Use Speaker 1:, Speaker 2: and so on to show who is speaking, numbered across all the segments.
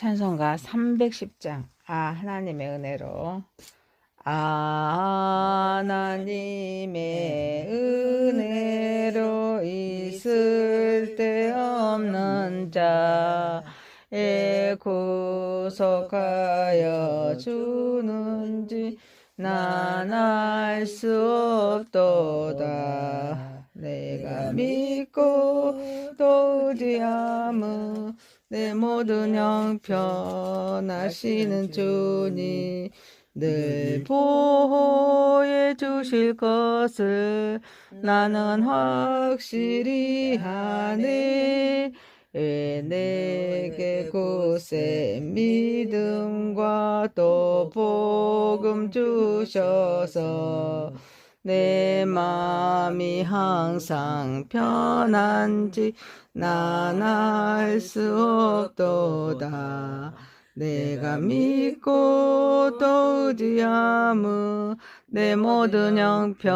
Speaker 1: 찬송가 310장. 아 하나님의 은혜로. 아 하나님의 은혜로 있을 데 없는 자에 구속하여 주는지 난 알 수 없도다. 내가 믿고 또 의지함은 내 모든 형편하시는 주니 늘 보호해 주실 것을 나는 확실히 하네. 왜 내게 굳세 믿음과 또 복음 주셔서 내 마음이 항상 편한지 난 알 수 없도다. 내가 믿고 또 의지함은 내 모든 형편하시는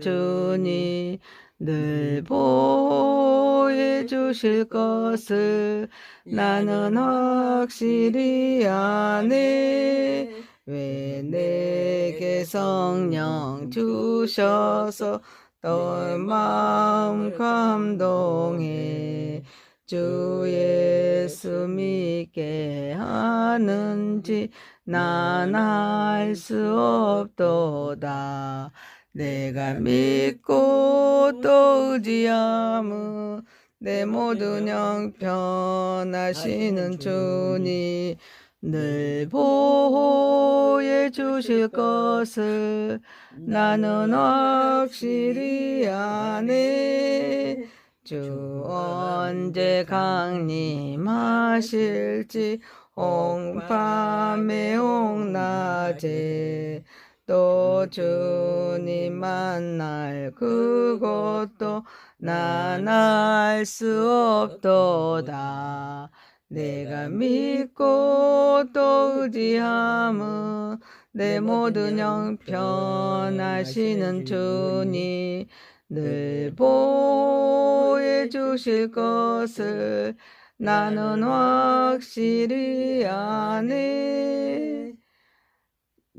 Speaker 1: 주니 늘 보호해 주실 것을 나는 확실히 아네 왜 내게 성령 주셔서 또 마음 감동해 주 예수 믿게 하는지 난 알 수 없도다. 내가 믿고 또 의지함은 내 모든 형편 하시는 주니 늘 보호해 주실 것을 나는 확실히 아네. 주 언제 강림하실지 홍밤에 홍낮에 또 주님 만날 그것도 난 알 수 없도다 내가 믿고 또 의지함은 내 모든 형편 하시는 주니 늘 보호해 주실 것을 나는 확실히 아네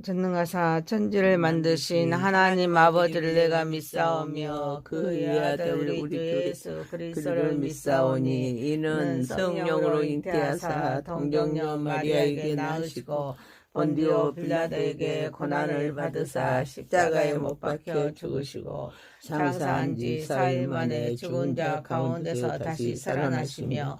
Speaker 1: 전능하사 천지를 만드신 하나님 아버지를 내가 믿사오며 그의 아들 우리 주 예수 그리스도를 믿사오니 이는 성령으로 잉태하사 동정녀 마리아에게 낳으시고 본디오 빌라도에게 고난을 받으사 십자가에 못 박혀 죽으시고 장사한 지 사일 만에 죽은 자 가운데서 다시 살아나시며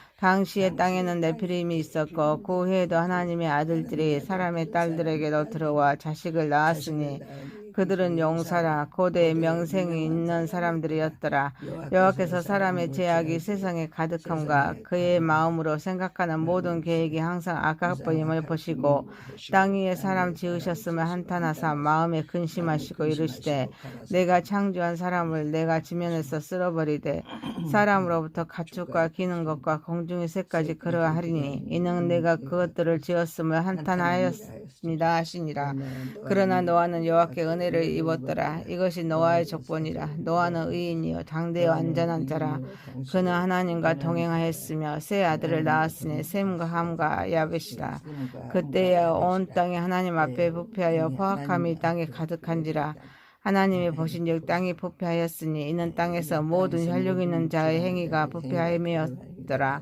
Speaker 1: 당시에 땅에는 네피림이 있었고 그 후에도 하나님의 아들들이 사람의 딸들에게도 들어와 자식을 낳았으니 그들은 용사라. 고대의 명생이 있는 사람들이었더라. 여호와께서 사람의 죄악이 세상에 가득함과 그의 마음으로 생각하는 모든 계획이 항상 악악보임을 보시고 땅 위에 사람 지으셨으면 한탄하사 마음에 근심하시고 이르시되 내가 창조한 사람을 내가 지면에서 쓸어버리되 사람으로부터 가축과 기는 것과 공중의 새까지 그러하리니 이는 내가 그것들을 지었음을 한탄하였습니다 하시니라. 그러나 노아는 여호와께 은 혜를 입었더라. 이것이 노아의 족본이라. 노아는 의인이요. 장대의 완전한 자라. 그는 하나님과 동행하였으며 세 아들을 낳았으니 셈과 함과 야벳이라. 그때에 온 땅이 하나님 앞에 부패하여 포악함이 땅에 가득한지라. 하나님이 보신즉 땅이 부패하였으니 이는 땅에서 모든 혈육 있는 자의 행위가 부패하였더라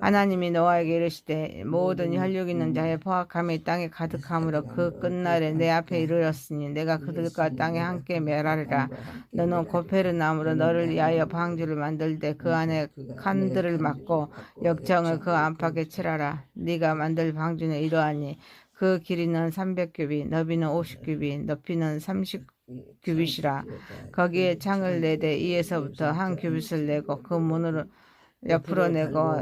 Speaker 1: 하나님이 노아에게 이르시되 모든 혈육 있는 자의 포악함이 땅에 가득함으로 그 끝날에 내 앞에 이르렀으니 내가 그들과 땅에 함께 멸하리라. 너는 고페르 나무로 너를 위하여 방주를 만들되 그 안에 칸들을 막고 역정을 그 안팎에 칠하라. 네가 만들 방주는 이러하니 그 길이는 300규빗 너비는 50규빗 높이는 30 규빗이라. 거기에 창을 내되 이에서부터 한 규빗을 내고 그 문으로 옆으로 내고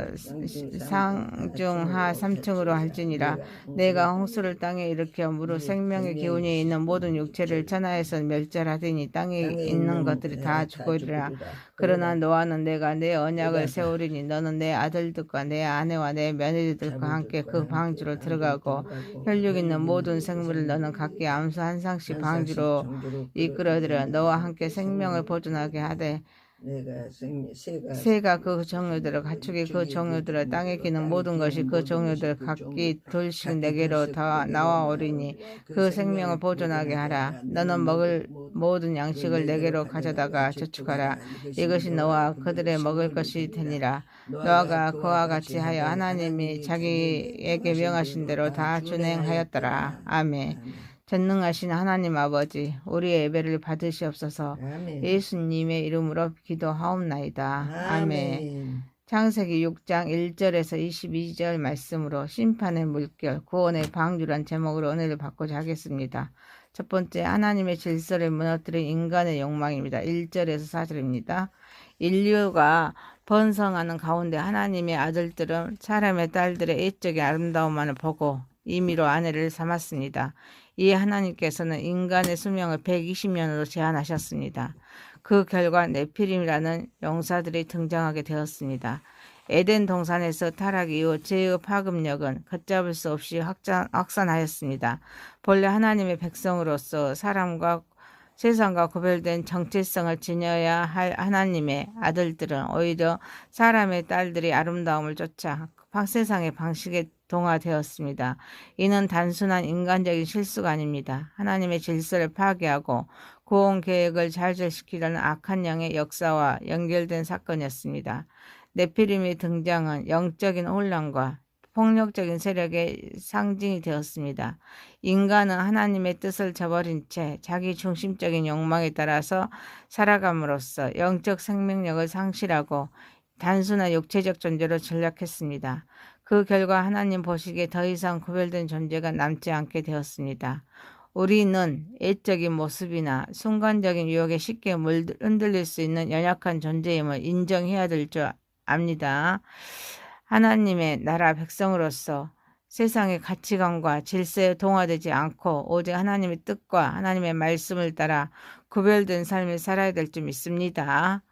Speaker 1: 상중하 3층으로 할지니라. 내가 홍수를 땅에 일으켜 무릇 생명의 기운이 있는 모든 육체를 천하에서 멸절하더니 땅에 있는 것들이 다 죽으리라. 그러나 노아는 내가 내 언약을 세우리니 너는 내 아들들과 내 아내와 내 며느리들과 함께 그 방주로 들어가고 혈육 있는 모든 생물을 너는 각기 암수 한 상씩 방주로 이끌어들여 너와 함께 생명을 보존하게 하되
Speaker 2: 내가 생- 새가
Speaker 1: 새가 그 종류들을 가축이 그 종류들을 땅에 기는 모든 것이 그 종류들 각기 둘씩 내게로 다 나와오리니 그 생명을 보존하게 하라. 너는 먹을 모든 양식을 내게로 가져다가 저축하라. 이것이 너와 그들의 먹을 것이 되니라. 노아가 그와 같이 하여 하나님이 자기에게 명하신 대로 다 준행하였더라. 아멘 전능하신 하나님 아버지 우리의 예배를 받으시옵소서
Speaker 2: 아멘.
Speaker 1: 예수님의 이름으로 기도하옵나이다. 아멘. 창세기 6장 1절에서 22절 말씀으로 심판의 물결, 구원의 방주란 제목으로 은혜를 받고자 하겠습니다. 첫 번째, 하나님의 질서를 무너뜨린 인간의 욕망입니다. 1절에서 4절입니다. 인류가 번성하는 가운데 하나님의 아들들은 사람의 딸들의 애적인 아름다움만을 보고 임의로 아내를 삼았습니다. 이에 하나님께서는 인간의 수명을 120년으로 제한하셨습니다. 그 결과 네피림이라는 용사들이 등장하게 되었습니다. 에덴 동산에서 타락 이후 죄의 파급력은 걷잡을 수 없이 확장, 확산하였습니다. 본래 하나님의 백성으로서 사람과 세상과 구별된 정체성을 지녀야 할 하나님의 아들들은 오히려 사람의 딸들이 아름다움을 쫓아 세상의 방식에 동화되었습니다. 이는 단순한 인간적인 실수가 아닙니다. 하나님의 질서를 파괴하고 구원 계획을 좌절시키려는 악한 영의 역사와 연결된 사건이었습니다. 네피림의 등장은 영적인 혼란과 폭력적인 세력의 상징이 되었습니다. 인간은 하나님의 뜻을 저버린 채 자기 중심적인 욕망에 따라서 살아감으로써 영적 생명력을 상실하고 단순한 육체적 존재로 전락했습니다. 그 결과 하나님 보시기에 더 이상 구별된 존재가 남지 않게 되었습니다. 우리는 애적인 모습이나 순간적인 유혹에 쉽게 흔들릴 수 있는 연약한 존재임을 인정해야 될 줄 압니다. 하나님의 나라 백성으로서 세상의 가치관과 질서에 동화되지 않고 오직 하나님의 뜻과 하나님의 말씀을 따라 구별된 삶을 살아야 될 줄 믿습니다.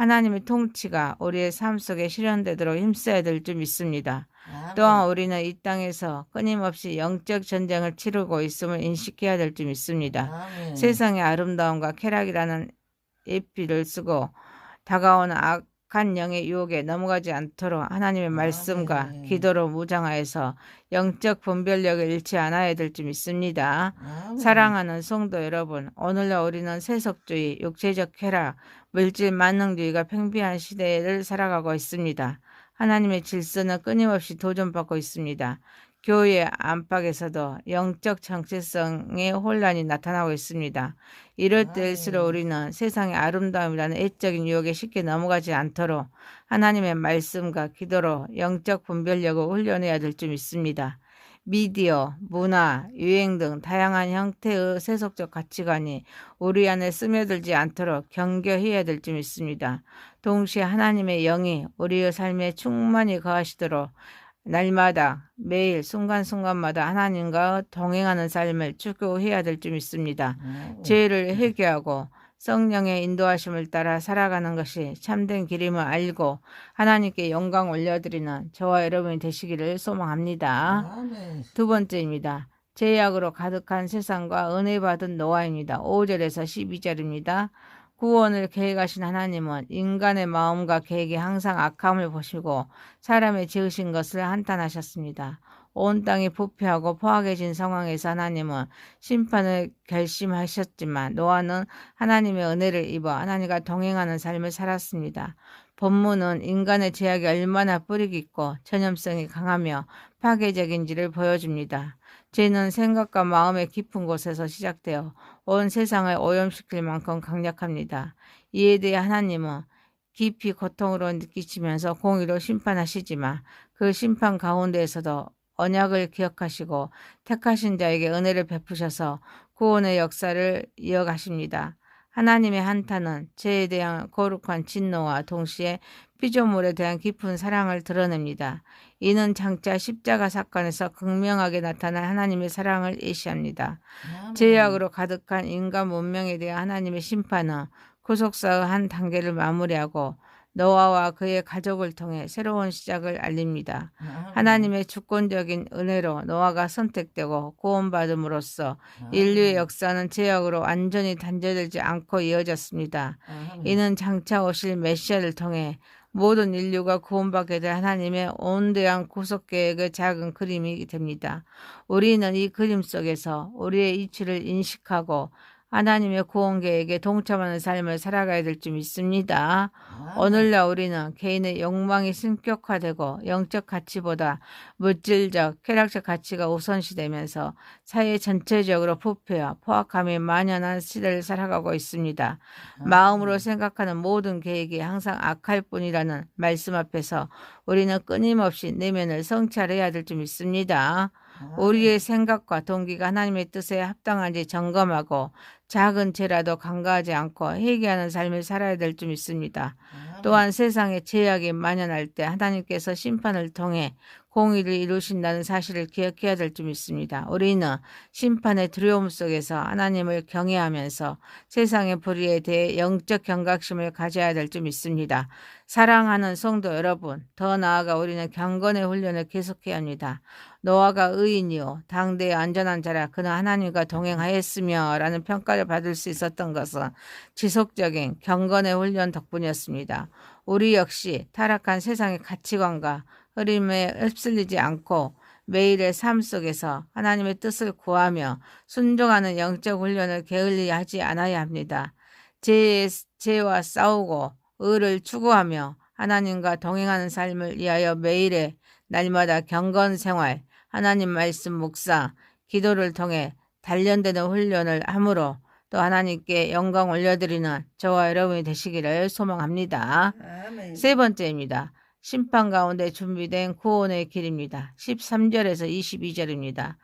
Speaker 1: 하나님의 통치가 우리의 삶 속에 실현되도록 힘써야 될 줄 믿습니다. 또한 우리는 이 땅에서 끊임없이 영적 전쟁을 치르고 있음을 인식해야 될 줄 믿습니다.
Speaker 2: 아멘.
Speaker 1: 세상의 아름다움과 쾌락이라는 에피를 쓰고 다가오는 악한 영의 유혹에 넘어가지 않도록 하나님의 말씀과
Speaker 2: 아멘.
Speaker 1: 기도로 무장하여서 영적 분별력을 잃지 않아야 될 줄 믿습니다.
Speaker 2: 아멘.
Speaker 1: 사랑하는 성도 여러분, 오늘날 우리는 세속주의, 육체적 쾌락, 물질 만능주의가 팽배한 시대를 살아가고 있습니다. 하나님의 질서는 끊임없이 도전받고 있습니다. 교회 안팎에서도 영적 정체성의 혼란이 나타나고 있습니다. 이럴 때일수록 우리는 세상의 아름다움이라는 애적인 유혹에 쉽게 넘어가지 않도록 하나님의 말씀과 기도로 영적 분별력을 훈련해야 될 줄 믿습니다. 미디어, 문화, 유행 등 다양한 형태의 세속적 가치관이 우리 안에 스며들지 않도록 경계해야 될줄 믿습니다. 동시에 하나님의 영이 우리의 삶에 충만히 거하시도록 날마다 매일 순간순간마다 하나님과 동행하는 삶을 추구해야 될줄 믿습니다.
Speaker 2: 아멘.
Speaker 1: 죄를 회개하고 성령의 인도하심을 따라 살아가는 것이 참된 길임을 알고 하나님께 영광 올려드리는 저와 여러분이 되시기를 소망합니다.
Speaker 2: 아멘.
Speaker 1: 두 번째입니다. 죄악으로 가득한 세상과 은혜 받은 노아입니다. 5절에서 12절입니다. 구원을 계획하신 하나님은 인간의 마음과 계획이 항상 악함을 보시고 사람의 지으신 것을 한탄하셨습니다. 온 땅이 부패하고 포악해진 상황에서 하나님은 심판을 결심하셨지만 노아는 하나님의 은혜를 입어 하나님과 동행하는 삶을 살았습니다. 본문은 인간의 제약이 얼마나 뿌리 깊고 전염성이 강하며 파괴적인지를 보여줍니다. 죄는 생각과 마음의 깊은 곳에서 시작되어 온 세상을 오염시킬 만큼 강력합니다. 이에 대해 하나님은 깊이 고통으로 느끼시면서 공의로 심판하시지만 그 심판 가운데에서도 언약을 기억하시고 택하신 자에게 은혜를 베푸셔서 구원의 역사를 이어가십니다. 하나님의 한탄은 죄에 대한 거룩한 진노와 동시에 피조물에 대한 깊은 사랑을 드러냅니다. 이는 장차 십자가 사건에서 극명하게 나타난 하나님의 사랑을 예시합니다. 죄악으로 가득한 인간 문명에 대한 하나님의 심판은 구속사의 한 단계를 마무리하고 노아와 그의 가족을 통해 새로운 시작을 알립니다. 하나님의 주권적인 은혜로 노아가 선택되고 구원받음으로써 인류의 역사는 죄악으로 완전히 단절되지 않고 이어졌습니다. 이는 장차 오실 메시아를 통해 모든 인류가 구원받게 될 하나님의 온대한 구속 계획의 작은 그림이 됩니다. 우리는 이 그림 속에서 우리의 이치를 인식하고 하나님의 구원 계획에 동참하는 삶을 살아가야 될 줄 믿습니다. 오늘날 우리는 개인의 욕망이 신격화되고 영적 가치보다 물질적, 쾌락적 가치가 우선시되면서 사회 전체적으로 부패와 포악함이 만연한 시대를 살아가고 있습니다. 마음으로 생각하는 모든 계획이 항상 악할 뿐이라는 말씀 앞에서 우리는 끊임없이 내면을 성찰해야 될 줄 믿습니다. 우리의 생각과 동기가 하나님의 뜻에 합당한지 점검하고 작은 죄라도 간과하지 않고 회개하는 삶을 살아야 될 줄 믿습니다. 또한 세상에 죄악이 만연할 때 하나님께서 심판을 통해 공의를 이루신다는 사실을 기억해야 될 줄 믿습니다. 우리는 심판의 두려움 속에서 하나님을 경외하면서 세상의 불의에 대해 영적 경각심을 가져야 될 줄 믿습니다. 사랑하는 성도 여러분, 더 나아가 우리는 경건의 훈련을 계속해야 합니다. 노아가 의인이요 당대의 안전한 자라 그는 하나님과 동행하였으며 라는 평가를 받을 수 있었던 것은 지속적인 경건의 훈련 덕분이었습니다. 우리 역시 타락한 세상의 가치관과 흐림에 휩쓸리지 않고 매일의 삶 속에서 하나님의 뜻을 구하며 순종하는 영적 훈련을 게을리 하지 않아야 합니다. 죄, 죄와 싸우고 의를 추구하며 하나님과 동행하는 삶을 위하여 매일의 날마다 경건 생활, 하나님 말씀 묵상, 기도를 통해 단련되는 훈련을 함으로 또 하나님께 영광 올려드리는 저와 여러분이 되시기를 소망합니다.
Speaker 2: 아멘.
Speaker 1: 세 번째입니다. 심판 가운데 준비된 구원의 길입니다. 13절에서 22절입니다.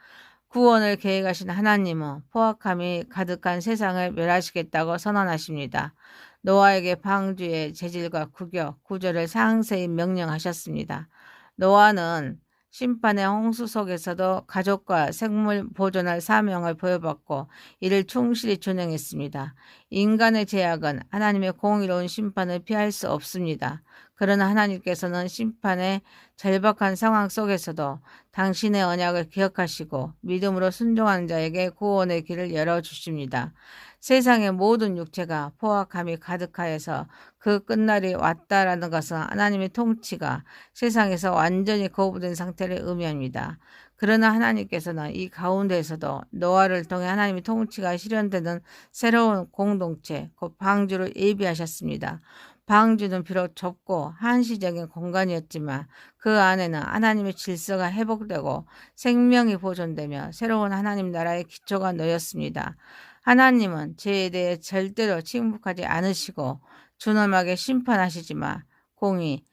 Speaker 1: 구원을 계획하신 하나님은 포악함이 가득한 세상을 멸하시겠다고 선언하십니다. 노아에게 방주의 재질과 구격, 구절을 상세히 명령하셨습니다. 노아는 심판의 홍수 속에서도 가족과 생물 보존할 사명을 부여받고 이를 충실히 준행했습니다. 인간의 제약은 하나님의 공의로운 심판을 피할 수 없습니다. 그러나 하나님께서는 심판의 절박한 상황 속에서도 당신의 언약을 기억하시고 믿음으로 순종하는 자에게 구원의 길을 열어주십니다. 세상의 모든 육체가 포악함이 가득하여서 그 끝날이 왔다라는 것은 하나님의 통치가 세상에서 완전히 거부된 상태를 의미합니다. 그러나 하나님께서는 이 가운데에서도 노아를 통해 하나님의 통치가 실현되는 새로운 공동체, 곧 방주를 예비하셨습니다. 방주는 비록 좁고 한시적인 공간이었지만 그 안에는 하나님의 질서가 회복되고 생명이 보존되며 새로운 하나님 나라의 기초가 놓였습니다. 하나님은 죄에 대해 절대로 침묵하지 않으시고 준엄하게 심판하시지만 공의,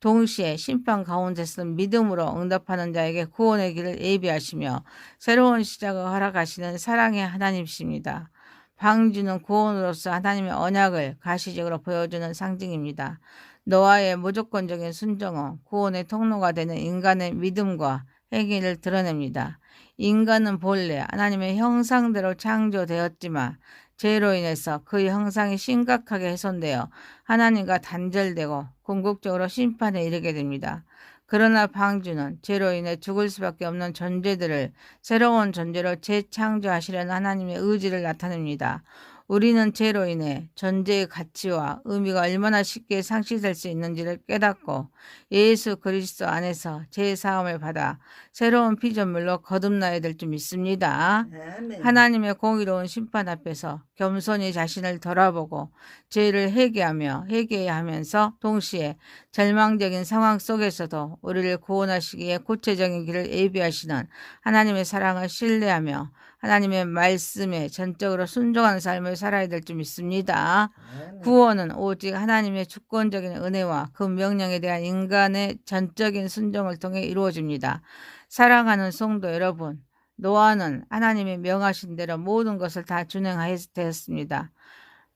Speaker 1: 동시에 심판 가운데서는 믿음으로 응답하는 자에게 구원의 길을 예비하시며 새로운 시작을 허락하시는 사랑의 하나님이십니다. 방주는 구원으로서 하나님의 언약을 가시적으로 보여주는 상징입니다. 노아의 무조건적인 순종은 구원의 통로가 되는 인간의 믿음과 회개를 드러냅니다. 인간은 본래 하나님의 형상대로 창조되었지만 죄로 인해서 그 형상이 심각하게 훼손되어 하나님과 단절되고 궁극적으로 심판에 이르게 됩니다. 그러나 방주는 죄로 인해 죽을 수밖에 없는 존재들을 새로운 존재로 재창조하시려는 하나님의 의지를 나타냅니다. 우리는 죄로 인해 존재의 가치와 의미가 얼마나 쉽게 상실될 수 있는지를 깨닫고 예수 그리스도 안에서 제 사함을 받아 새로운 피조물로 거듭나야 될 줄 믿습니다.
Speaker 2: 아멘.
Speaker 1: 하나님의 공의로운 심판 앞에서 겸손히 자신을 돌아보고 죄를 회개하며 회개해야 하면서 동시에 절망적인 상황 속에서도 우리를 구원하시기에 구체적인 길을 예비하시는 하나님의 사랑을 신뢰하며 하나님의 말씀에 전적으로 순종하는 삶을 살아야 될 줄 믿습니다.
Speaker 2: 아멘.
Speaker 1: 구원은 오직 하나님의 주권적인 은혜와 그 명령에 대한 인간의 전적인 순종을 통해 이루어집니다. 사랑하는 성도 여러분, 노아는 하나님의 명하신 대로 모든 것을 다 준행하였습니다.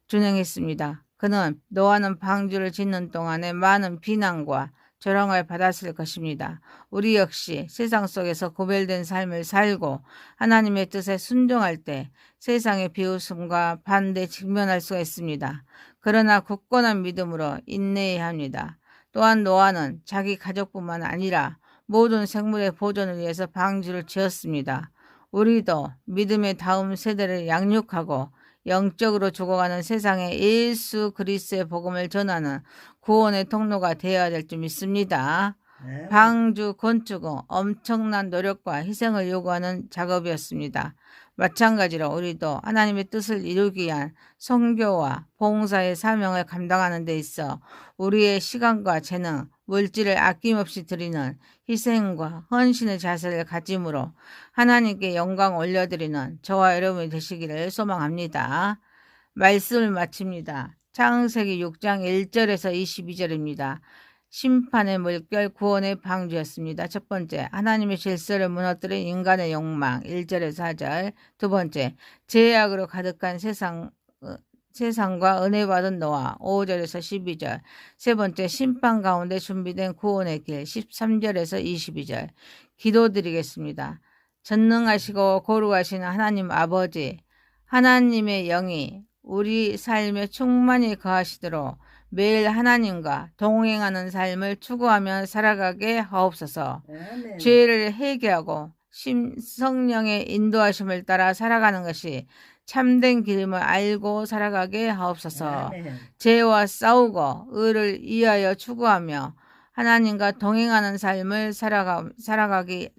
Speaker 1: 준행했습니다. 그는 노아는 방주를 짓는 동안에 많은 비난과 조롱을 받았을 것입니다. 우리 역시 세상 속에서 고별된 삶을 살고 하나님의 뜻에 순종할 때 세상의 비웃음과 반대 직면할 수가 있습니다. 그러나 굳건한 믿음으로 인내해야 합니다. 또한 노아는 자기 가족뿐만 아니라 모든 생물의 보존을 위해서 방주를 지었습니다. 우리도 믿음의 다음 세대를 양육하고 영적으로 죽어가는 세상에 예수 그리스의 복음을 전하는 구원의 통로가 되어야 될 줄 믿습니다.
Speaker 2: 아멘.
Speaker 1: 방주 건축은 엄청난 노력과 희생을 요구하는 작업이었습니다. 마찬가지로 우리도 하나님의 뜻을 이루기 위한 선교와 봉사의 사명을 감당하는 데 있어 우리의 시간과 재능, 물질을 아낌없이 드리는 희생과 헌신의 자세를 가짐으로 하나님께 영광 올려드리는 저와 여러분이 되시기를 소망합니다. 말씀을 마칩니다. 창세기 6장 1절에서 22절입니다. 심판의 물결 구원의 방주였습니다. 첫 번째, 하나님의 질서를 무너뜨린 인간의 욕망 1절에서 4절. 두 번째, 죄악으로 가득한 세상 어, 세상과 은혜 받은 노아 5절에서 12절. 세 번째, 심판 가운데 준비된 구원의 길 13절에서 22절. 기도드리겠습니다. 전능하시고 거룩하신 하나님 아버지, 하나님의 영이 우리 삶에 충만히 거하시도록 매일 하나님과 동행하는 삶을 추구하며 살아가게 하옵소서.
Speaker 2: 아멘.
Speaker 1: 죄를 회개하고 심, 성령의 인도하심을 따라 살아가는 것이 참된 길임을 알고 살아가게 하옵소서.
Speaker 2: 아멘.
Speaker 1: 죄와 싸우고 의를 이하여 추구하며 하나님과 동행하는 삶을 살아가, 살아가기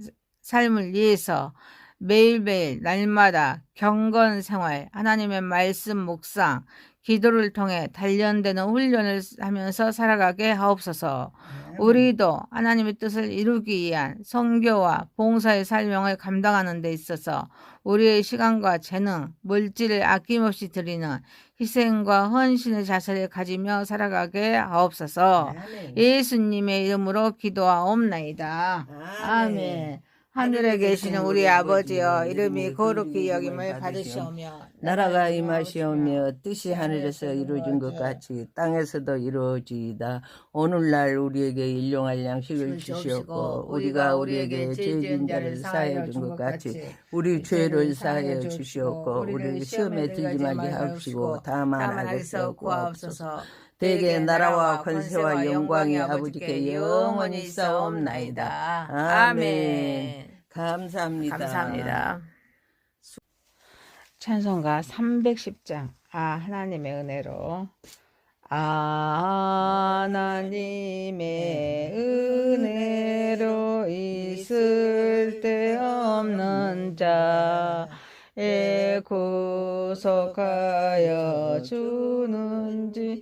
Speaker 1: 삶을 위해서 매일매일 날마다 경건 생활, 하나님의 말씀 묵상, 기도를 통해 단련되는 훈련을 하면서 살아가게 하옵소서. 우리도 하나님의 뜻을 이루기 위한 성교와 봉사의 사명을 감당하는 데 있어서 우리의 시간과 재능, 물질을 아낌없이 드리는 희생과 헌신의 자세를 가지며 살아가게 하옵소서.
Speaker 2: 아멘.
Speaker 1: 예수님의 이름으로 기도하옵나이다. 아멘. 하늘에 계시는 우리 아버지여 이름이 거룩히 여김을 받으시오며
Speaker 2: 나라가 임하시오며 뜻이 하늘에서 이루어진 것 같이 땅에서도 이루어지이다. 오늘날 우리에게 일용할 양식을 주시옵고 우리가 우리에게 죄진 자를 사하여 준 것 같이 우리 죄를 사하여 주시옵고 우리를 시험에 들지 말게 하옵시고 다만 악에서 구하옵소서. 대개 나라와 권세와 영광이 아버지께 영원히 싸움나이다. 아멘. 감사합니다.
Speaker 1: 감사합니다. 찬송가 310장 아 하나님의 은혜로 아 하나님의 은혜로 있을 데 없는 자 에 구속하여 주는지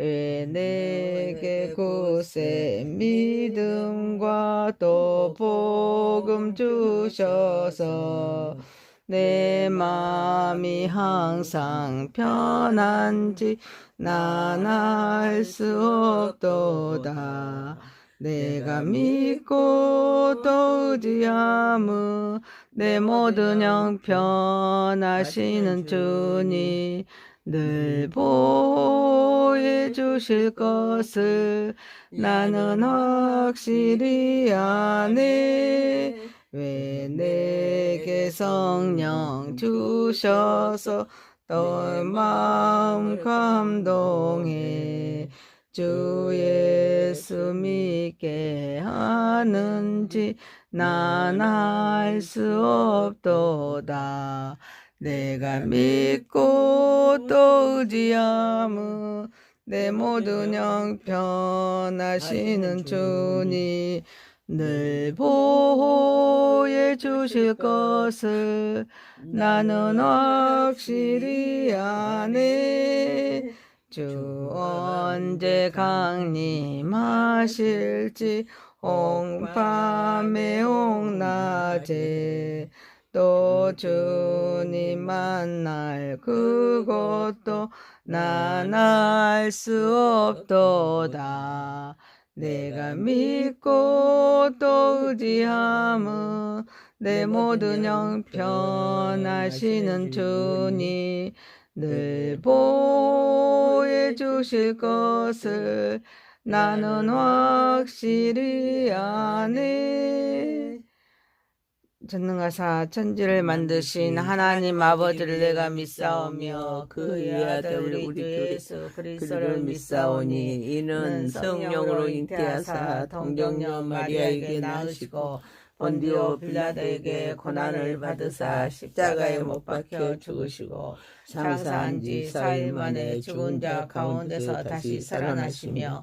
Speaker 1: 왜 내게 굳세 믿음과 또 복음 주셔서 내 마음이 항상 편한지 난 알 수 없도다. 내가 믿고 또 의지함은 내 모든 형편하시는 주니 늘 보호해 주실 것을 나는 확실히 아네. 왜 내게 성령 주셔서 또 마음 감동해 주 예수 믿게 하는지 난 알 수 없도다 내가 믿고 또 의지함은 내 모든 형편 하시는 주니 늘 보호해 주실 것을 나는 확실히 아네. 주 언제 강림하실지 옹밤에 옹낮에 또 주님 만날 그것도 난 알 수 없도다. 내가 믿고 또 의지함은 내 모든 형편하시는 주니 늘 보호해 주실 것을 나는 확실히 아네 전능하사 천지를 만드신 하나님 아버지를 내가 믿사오며 그의 아들 우리 주 예수 그리스도를 믿사오니 이는 성령으로 잉태하사 동정녀 마리아에게 낳으시고 본디오 빌라도에게 고난을 받으사 십자가에 못 박혀 죽으시고 장사한 지 사일 만에 죽은 자 가운데서 다시 살아나시며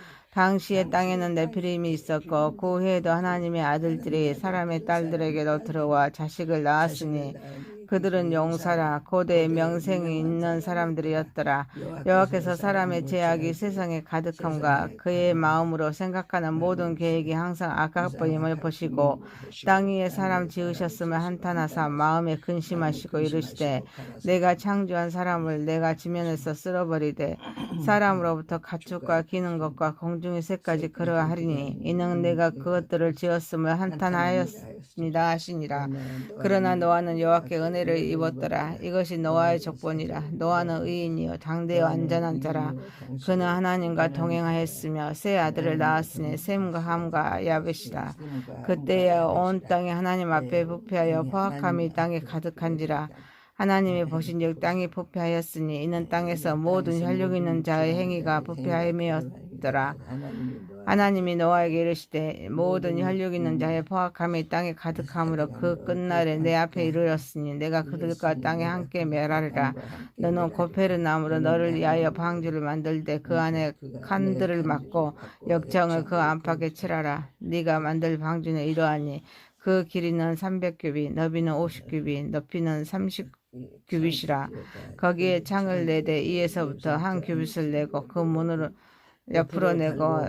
Speaker 1: 당시에 땅에는 네피림이 있었고 그 해에도 하나님의 아들들이 사람의 딸들에게도 들어와 자식을 낳았으니 그들은 용사라. 고대의 명생이 있는 사람들이었더라. 여호와께서 사람의 제약이 세상에 가득함과 그의 마음으로 생각하는 모든 계획이 항상 아깝보임을 보시고 땅 위에 사람 지으셨음을 한탄하사 마음에 근심하시고 이르시되 내가 창조한 사람을 내가 지면에서 쓸어버리되 사람으로부터 가축과 기는 것과 공중의 새까지 그러하리니 이는 내가 그것들을 지었음을 한탄하였습니다 하시니라. 그러나 노아는 여호와께 은혜 를 입었더라. 이것이 노아의 족본이라. 노아는 의인이요. 당대의 완전한 자라. 그는 하나님과 동행하였으며 세 아들을 낳았으니 셈과 함과 야벳이라. 그때에 온 땅이 하나님 앞에 부패하여 포악함이 땅에 가득한지라. 하나님이 보신 즉 땅이 부패하였으니 이는 땅에서 모든 혈육 있는 자의 행위가 부패하였더라 하나님이 노아에게 이르시되 모든 혈육 있는 자의 포악함이 땅에 가득함으로 그 끝날에 내 앞에 이르렀으니 내가 그들과 땅에 함께 멸하리라. 너는 고페르 나무로 너를 위하여 방주를 만들되 그 안에 칸들을 막고 역정을 그 안팎에 칠하라. 네가 만들 방주는 이러하니 그 길이는 300규빗 너비는 50규빗 높이는 30 규빗이라. 거기에 창을 내되 이에서부터 한 규빗을 내고 그 문으로 옆으로 내고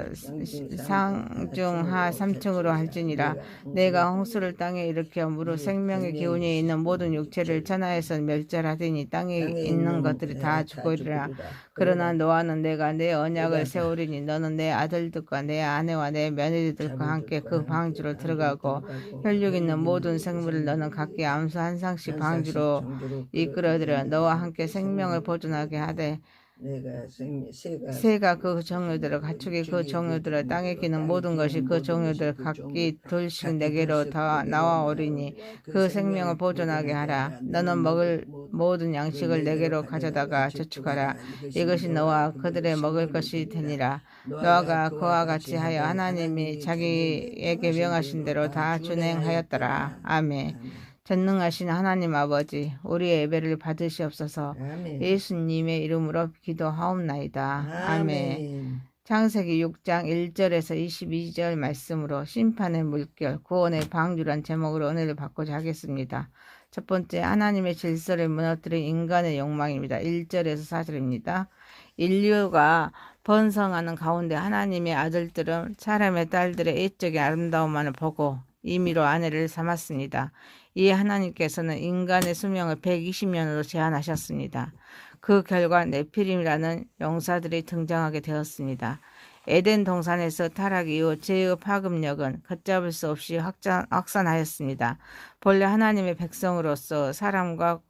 Speaker 1: 상중하 3층으로 할지니라. 내가 홍수를 땅에 일으켜 무릇 생명의 기운이 있는 모든 육체를 천하에서 멸절하더니 땅에 있는 것들이 다 죽으리라. 그러나 노아는 내가 내 언약을 세우리니 너는 내 아들들과 내 아내와 내 며느리들과 함께 그 방주로 들어가고 혈육 있는 모든 생물을 너는 각기 암수 한 상씩 방주로 이끌어들여 너와 함께 생명을 보존하게 하되
Speaker 2: 내가 생 새가
Speaker 1: 새가 그 종류들을 가축이 그 종류들을 땅에 기는 모든 것이 그 종류들 각기 둘씩 내게로 다 나와 오리니 그 생명을 보존하게 하라. 너는 먹을 모든 양식을 내게로 가져다가 저축하라. 이것이 너와 그들의 먹을 것이 되니라. 너아가 그와 같이 하여 하나님이 자기에게 명하신 대로 다 준행하였더라. 아멘. 전능하신 하나님 아버지, 우리의 예배를 받으시옵소서.
Speaker 2: 아멘.
Speaker 1: 예수님의 이름으로 기도하옵나이다. 아멘. 창세기 6장 1절에서 22절 말씀으로 심판의 물결, 구원의 방주란 제목으로 은혜를 받고자 하겠습니다. 첫 번째, 하나님의 질서를 무너뜨린 인간의 욕망입니다. 1절에서 4절입니다. 인류가 번성하는 가운데 하나님의 아들들은 사람의 딸들의 애적인 아름다움만을 보고 임의로 아내를 삼았습니다. 이에 하나님께서는 인간의 수명을 120년으로 제한하셨습니다. 그 결과 네피림이라는 용사들이 등장하게 되었습니다. 에덴 동산에서 타락 이후 죄의 파급력은 걷잡을 수 없이 확장, 확산하였습니다. 본래 하나님의 백성으로서 사람과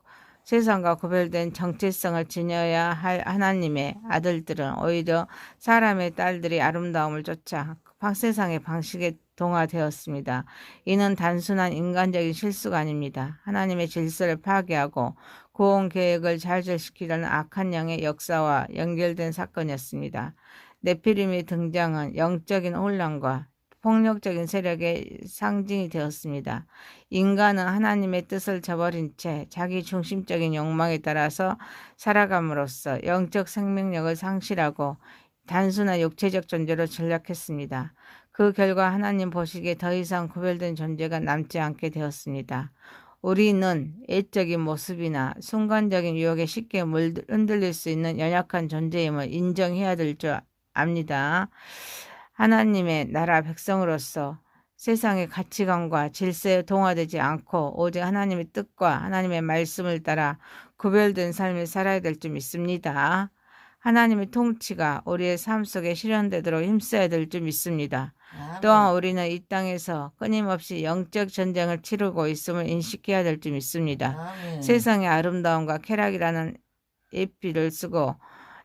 Speaker 1: 세상과 구별된 정체성을 지녀야 할 하나님의 아들들은 오히려 사람의 딸들이 아름다움을 쫓아 세상의 방식에 동화되었습니다. 이는 단순한 인간적인 실수가 아닙니다. 하나님의 질서를 파괴하고 구원 계획을 좌절시키려는 악한 영의 역사와 연결된 사건이었습니다. 네피림의 등장은 영적인 혼란과 폭력적인 세력의 상징이 되었습니다. 인간은 하나님의 뜻을 저버린 채 자기 중심적인 욕망에 따라서 살아감으로써 영적 생명력을 상실하고 단순한 육체적 존재로 전락했습니다. 그 결과 하나님 보시기에 더 이상 구별된 존재가 남지 않게 되었습니다. 우리는 애적인 모습이나 순간적인 유혹에 쉽게 물- 흔들릴 수 있는 연약한 존재임을 인정해야 될 줄 압니다. 하나님의 나라 백성으로서 세상의 가치관과 질서에 동화되지 않고 오직 하나님의 뜻과 하나님의 말씀을 따라 구별된 삶을 살아야 될 줄 믿습니다. 하나님의 통치가 우리의 삶 속에 실현되도록 힘써야 될 줄 믿습니다. 또한 우리는 이 땅에서 끊임없이 영적 전쟁을 치르고 있음을 인식해야 될 줄 믿습니다.
Speaker 2: 아멘.
Speaker 1: 세상의 아름다움과 쾌락이라는 에피를 쓰고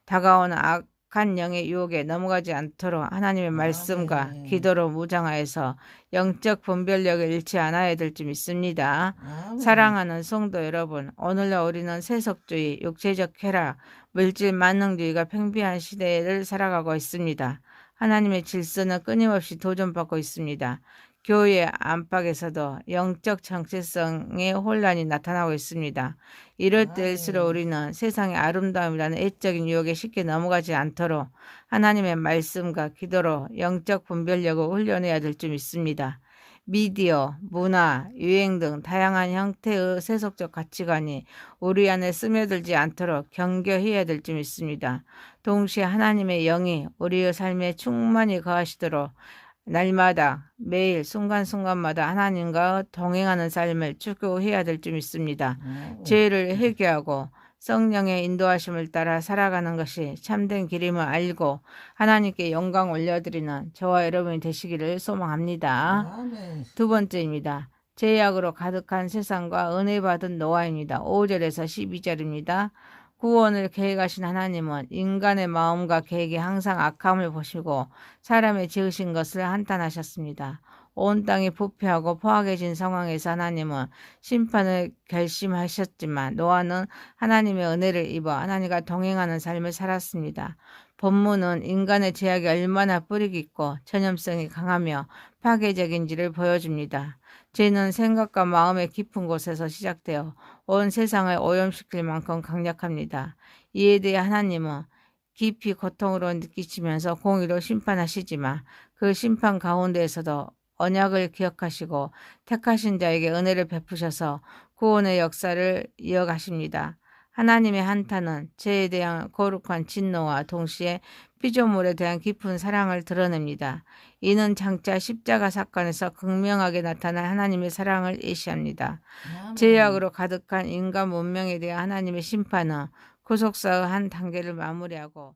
Speaker 1: 다가오는 악한 영의 유혹에 넘어가지 않도록 하나님의 말씀과
Speaker 2: 아멘.
Speaker 1: 기도로 무장하여서 영적 분별력을 잃지 않아야 될 줄 믿습니다.
Speaker 2: 아멘.
Speaker 1: 사랑하는 성도 여러분, 오늘날 우리는 세속주의, 육체적 쾌락, 물질 만능주의가 팽배한 시대를 살아가고 있습니다. 하나님의 질서는 끊임없이 도전받고 있습니다. 교회 안팎에서도 영적 정체성의 혼란이 나타나고 있습니다. 이럴 때일수록 우리는 세상의 아름다움이라는 애적인 유혹에 쉽게 넘어가지 않도록 하나님의 말씀과 기도로 영적 분별력을 훈련해야 될 줄 믿습니다. 미디어, 문화, 유행 등 다양한 형태의 세속적 가치관이 우리 안에 스며들지 않도록 경계해야 될줄 믿습니다. 동시에 하나님의 영이 우리의 삶에 충만히 거하시도록 날마다 매일 순간순간마다 하나님과 동행하는 삶을 추구해야 될줄 믿습니다.
Speaker 2: 아멘.
Speaker 1: 죄를 회개하고 성령의 인도하심을 따라 살아가는 것이 참된 길임을 알고 하나님께 영광 올려드리는 저와 여러분이 되시기를 소망합니다.
Speaker 2: 아멘.
Speaker 1: 두 번째입니다. 죄악으로 가득한 세상과 은혜 받은 노아입니다. 5절에서 12절입니다. 구원을 계획하신 하나님은 인간의 마음과 계획이 항상 악함을 보시고 사람의 지으신 것을 한탄하셨습니다. 온 땅이 부패하고 포악해진 상황에서 하나님은 심판을 결심하셨지만 노아는 하나님의 은혜를 입어 하나님과 동행하는 삶을 살았습니다. 본문은 인간의 죄악이 얼마나 뿌리 깊고 전염성이 강하며 파괴적인지를 보여줍니다. 죄는 생각과 마음의 깊은 곳에서 시작되어 온 세상을 오염시킬 만큼 강력합니다. 이에 대해 하나님은 깊이 고통으로 느끼시면서 공의로 심판하시지만 그 심판 가운데에서도 언약을 기억하시고 택하신 자에게 은혜를 베푸셔서 구원의 역사를 이어가십니다. 하나님의 한탄은 죄에 대한 거룩한 진노와 동시에 피조물에 대한 깊은 사랑을 드러냅니다. 이는 장차 십자가 사건에서 극명하게 나타난 하나님의 사랑을 예시합니다. 죄악으로 가득한 인간 문명에 대한 하나님의 심판은 구속사의 한 단계를 마무리하고